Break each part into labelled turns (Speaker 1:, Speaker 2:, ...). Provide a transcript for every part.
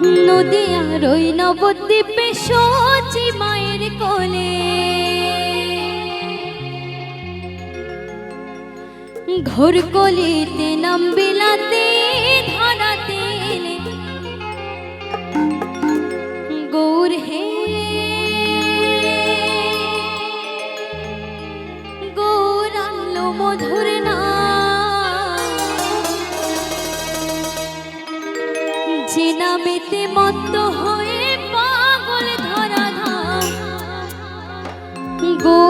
Speaker 1: নদিয়া রই নবদ্বীপে সচি মায়ের কোলে। ঘোর কলিতে নাম বিলাতে ধরাতে গৌর হে। গৌর মধুর না নামেতে মত্ত হয়ে পাগল ধরা ধা গো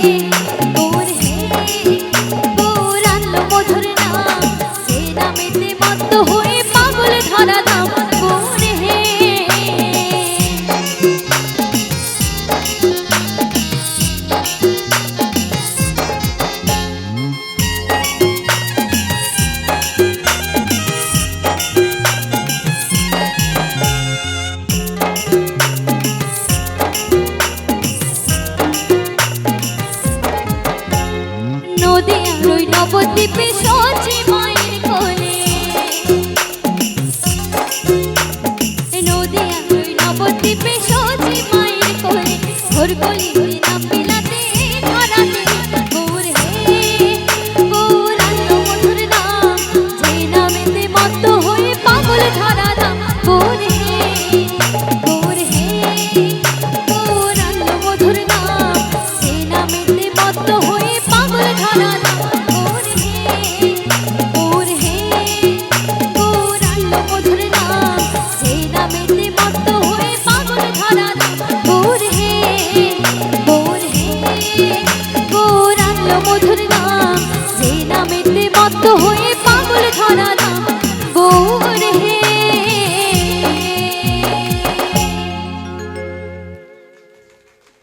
Speaker 1: You. নদী রই নবদ্বীপে সচি মায়ের